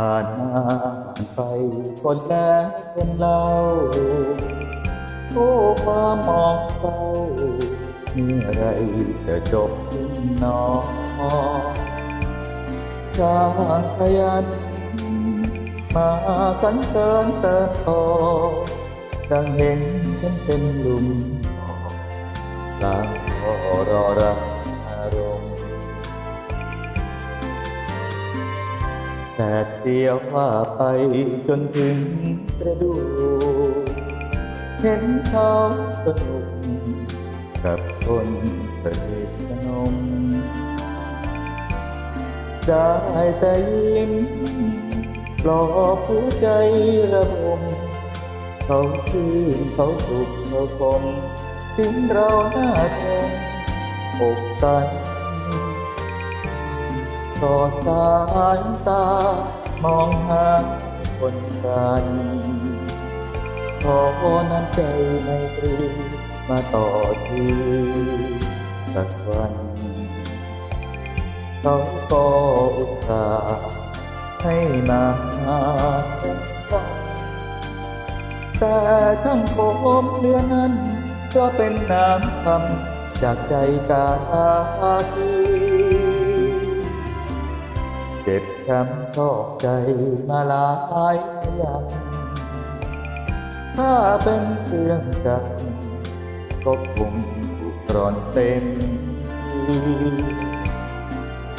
ผ่านมาผ่านไปคนแล้วคนเล่าโอ้ความมองเศร้าเมื่อไรจะจบสิ้นนอการขยันมาสันเสริญเติบโตดังเห็นฉันเป็นลุมตางก็รอรับ แต่เดียวว่าไปจนถึงกระดูกเห็นเขาสนุกกับคนสนิทสนมได้แต่ยิ้มปลอบหัวใจระบมเขาชื่นเขาสุขเขาคมถึงเราหน้าทงอกกัน ต่อสายตามองหาคนกันขอน้ำใจในตรีมาต่อชีวิตสักวันเขาก็อุตส่าห์ให้มาหาฉันแต่ช่างผมเรือนั้น ก็เป็นน้ำคำจากใจกาที เจ็บช้ำชอกใจมาหลายอย่างถ้าเป็นเรื่องจักก็คงถูกรอนเต็มที่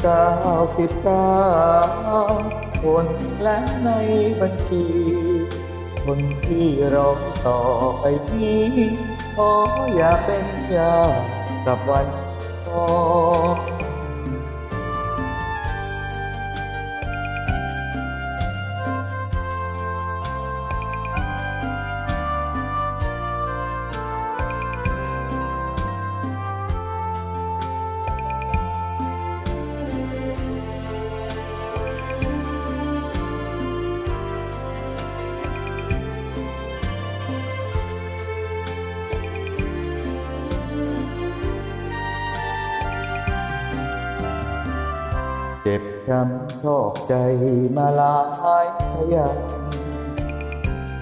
เก้าสิบเก้าคนและในบัญชี คนที่รอต่อไปนี้ขออย่าเป็นยากับวันทอ จ็บช้ำชอกใจมาหลายขยัน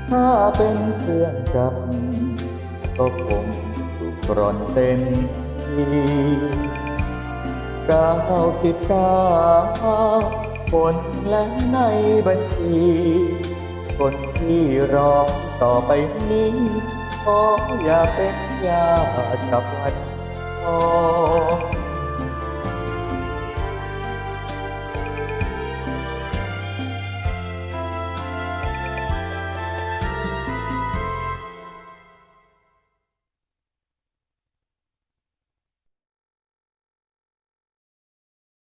ถ้าเป็นเครื่องจักรก็คงถูกกร่อนเต็มทีเก้าสิบเก้าคนและในบัญชี คนที่รอต่อไปนี้ขออย่าเป็นญาติกับวันทอง